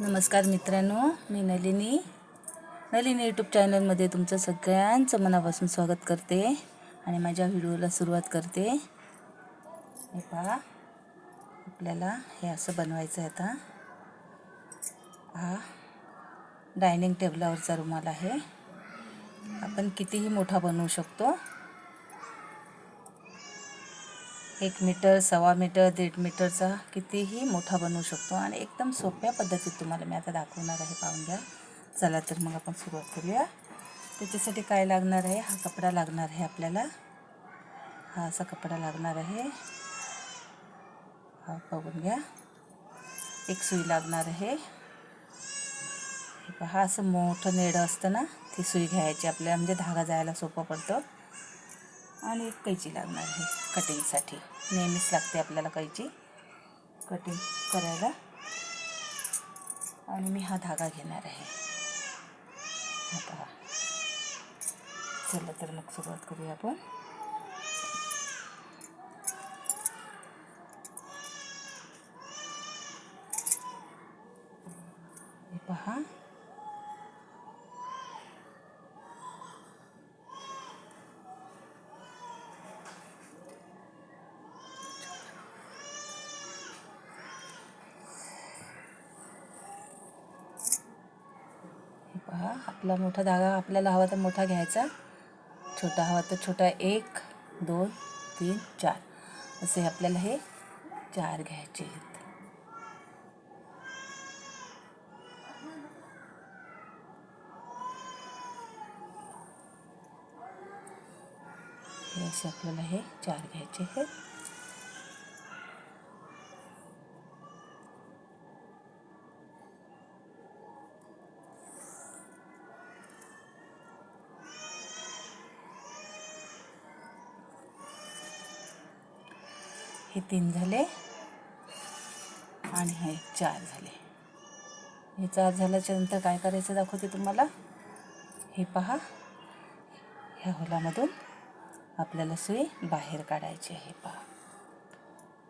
नमस्कार मित्रांनो मी नलिनी. नलिनी यूट्यूब चॅनलमध्ये तुमचं सगळ्यांचं मनापासून स्वागत करते आणि माझ्या व्हिडिओला सुरुवात करते. हे पहा आपल्याला हे असं बनवायचं आहे आता. हा डायनिंग टेबलावरचा रुमाल आहे. आपण कितीही मोठा बनवू शकतो. एक मीटर सव्वा मीटर दीड मीटरचा कितीही मोठा बनवू शकतो आणि एकदम सोप्या पद्धतीत तुम्हाला मी आता दाखवणार आहे पाहून घ्या. चला तर मग आपण सुरुवात करूया. त्याच्यासाठी काय लागणार आहे? हा कपडा लागणार आहे आपल्याला. हा असा कपडा लागणार आहे. हा बघून घ्या. एक सुई लागणार आहे. हा पहा असं मोठं नेडं असतं ना ती सुई घ्यायची आपल्याला म्हणजे धागा जायला सोपं पडतं. आणि एक कैची लागणार आहे कटिंगसाठी. नेहमीच लागते आपल्याला कैची. कटिंग करायला. आणि मी हा धागा घेणार आहे. हा पहा. चला तर मग सुरुवात करूया आपण. पहा. धागा आपला मोठा धागा आपल्याला हवा तर मोठा घ्यायचा. छोटा हवा तर छोटा एक दोन तीन चार. असे आपल्याला हे चार घ्यायचे आहेत. हे असे आपल्याला हे चार घ्यायचे आहेत. हे तीन झाले आणि हे चार झाले. हे चार झाल्याच्यानंतर काय करायचं दाखवते तुम्हाला? हे पहा. ह्या होलामधून आपल्याला सुई बाहेर काढायची आहे पहा.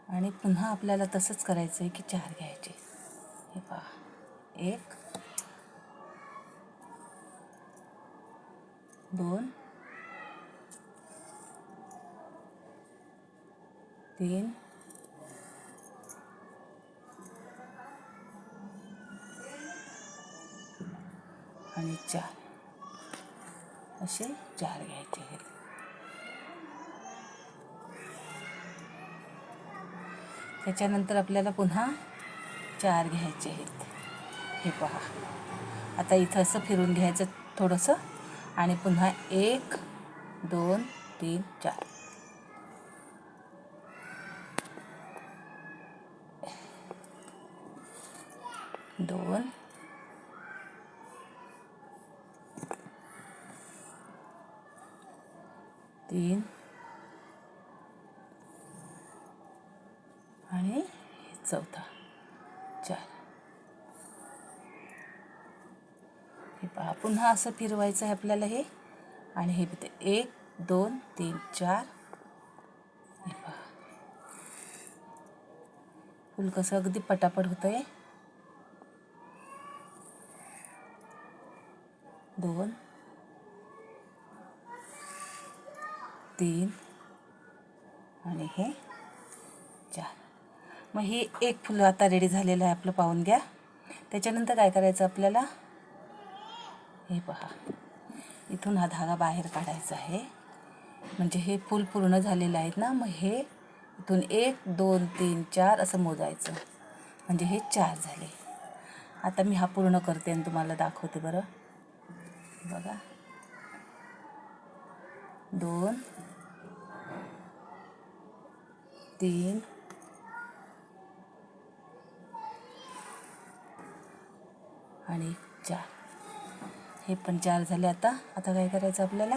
आणि पुन्हा आपल्याला तसंच करायचं आहे की चार घ्यायचे. हे पहा. एक दोन तीन. आणि चार. असे चार घ्यायचे आहेत. त्याच्यानंतर आपल्याला पुन्हा चार घ्यायचे आहेत. हे पहा. आता इथं असं फिरून घ्यायचं थोडंसं. आणि पुन्हा एक दोन तीन चार. दोन. तीन. आणि हे चौथा. चार. हे पहा पुन्हा असं फिरवायचं आहे आपल्याला हे. आणि हे ते एक दोन तीन चार. हे पहा. फुल कसं अगदी पटापट होतं आहे दोन. तीन. आणि हे चार. मग हे एक फुलं आता रेडी झालेलं आहे आपलं पाहून घ्या. त्याच्यानंतर काय करायचं आपल्याला? हे पहा. इथून हा धागा बाहेर काढायचा आहे. म्हणजे हे फूल पूर्ण झालेलं आहेत ना मग हे इथून एक दोन तीन चार असं मोजायचं. म्हणजे हे चार झाले. आता मी हा पूर्ण करते आणि तुम्हाला दाखवते बरं. बघा. दोन. तीन. आणि चार. हे पण चार झाले आता. आता काय करायचं आपल्याला?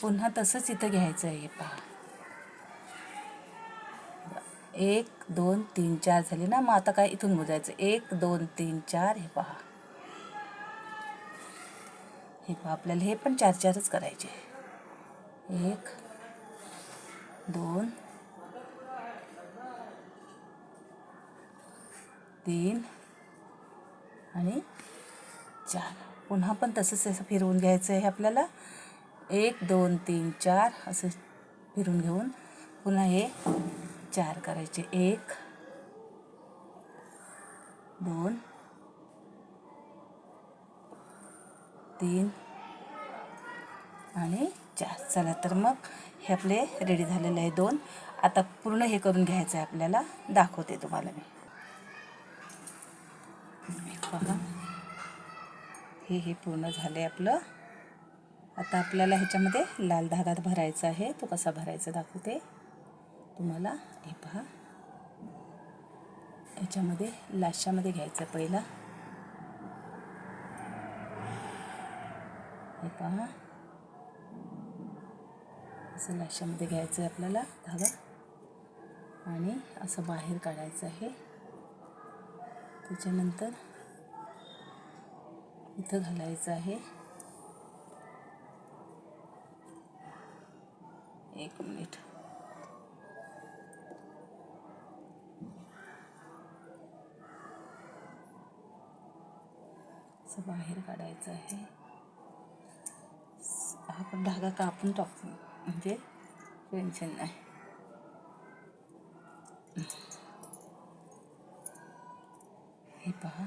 पुन्हा तसंच इथं घ्यायचं आहे हे पहा. एक दोन तीन चार झाले ना? मग आता काय इथून मोजायचं? एक दोन तीन चार हे पहा. हे आपल्याला हे पण चार चारच करायचे एक दोन तीन आणि चार. पुन्हा पण तसंच असं फिरवून घ्यायचं आहे आपल्याला. एक दोन तीन चार असं फिरून घेऊन पुन्हा हे चार करायचे. एक दोन तीन आणि चार चला तर मग हे आपले रेडी झालेले आहे दोन. आता पूर्ण हे करून घ्यायचं आहे आपल्याला. दाखवते तुम्हाला मी. पहा. हे हे पूर्ण झालं आहे आपलं. आता आपल्याला ह्याच्यामध्ये लाल धागात भरायचा आहे. तो कसा भरायचा दाखवते. तुम्हाला हे पहा. ह्याच्यामध्ये लाशामध्ये घ्यायचं पहिला. हे पहा. असं लाशामध्ये घ्यायचं आहे आपल्याला धागा. आणि असं बाहेर काढायचं आहे. त्याच्यानंतर इथं घालायचं आहे. एक मिनिट. असं बाहेर काढायचं आहे. आपण धागा कापून टाकतो म्हणजे टेन्शन नाही. हे पहा.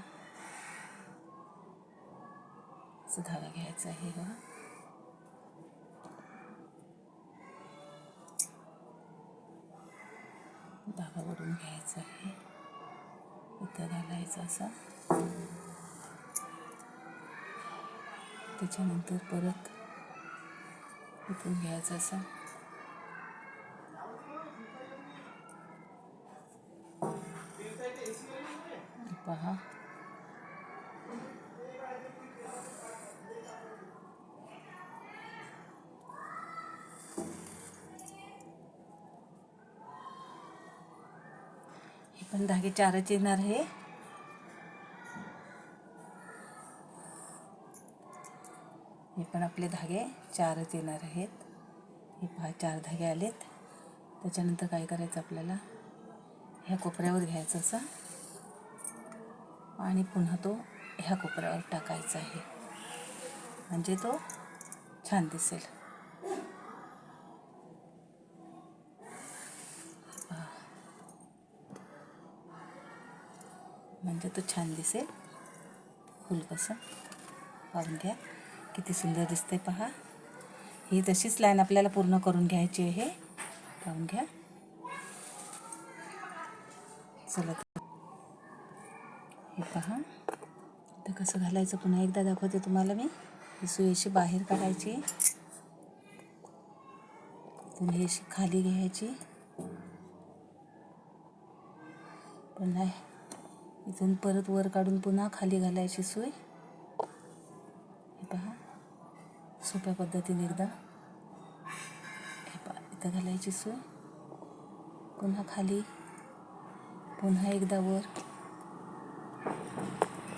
असं धागा घ्यायचा आहे बघा धागा वरून घ्यायचा आहे. इथं घालायचा असा. त्याच्यानंतर परत इथून घ्यायचा असा. पहा. हे पण धागे चारच येणार आहे. हे पण आपले धागे चारच येणार आहेत. हे पहा चार धागे आलेत. त्याच्यानंतर काय करायचं आपल्याला? ह्या कोपऱ्यावर घ्यायचं असं. आणि पुन्हा तो ह्या कोपऱ्यावर टाकायचा आहे. म्हणजे तो छान दिसेल. पहा. म्हणजे तो छान दिसेल. फुल कसं? पाहून घ्या. किती सुंदर दिसते पहा. ही तशीच लाईन आपल्याला पूर्ण करून घ्यायची आहे. पाहून घ्या. चला हे पहा. तर कसं घालायचं पुन्हा एकदा दाखवते तुम्हाला मी. ही सुई बाहेर काढायची. ही अशी खाली घ्यायची. पुन्हा इथून परत वर काढून पुन्हा खाली घालायची सुई. हे पहा. सोप्या पद्धतीने एकदा हे पहा इथं घालायची सोय. पुन्हा खाली पुन्हा एकदा वर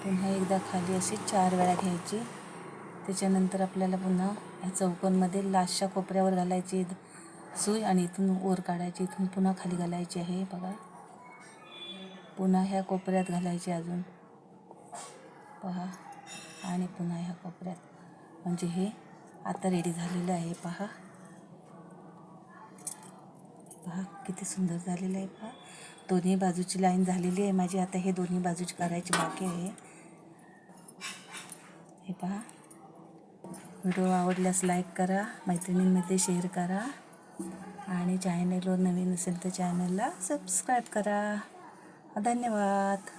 पुन्हा एकदा खाली अशी चार वेळा घ्यायची. त्याच्यानंतर आपल्याला पुन्हा ह्या चौकोनमध्ये लास्टच्या कोपऱ्यावर घालायची सुई आणि इथून वर काढायची इथून पुन्हा खाली घालायची आहे बघा. पुन्हा ह्या कोपऱ्यात घालायची अजून. पहा. आणि पुन्हा ह्या कोपऱ्यात. म्हणजे हे आता रेडी झालेलं आहे पहा. पहा किती सुंदर झालेलं आहे पहा. दोन्ही बाजूची लाईन झालेली आहे माझी. आता हे दोन्ही बाजूची करायची बाकी आहे. हे पहा. व्हिडिओ आवडल्यास लाईक करा मैत्रिणींमध्ये शेअर करा आणि चॅनलवर नवीन असेल तर चॅनलला सबस्क्राईब करा. धन्यवाद.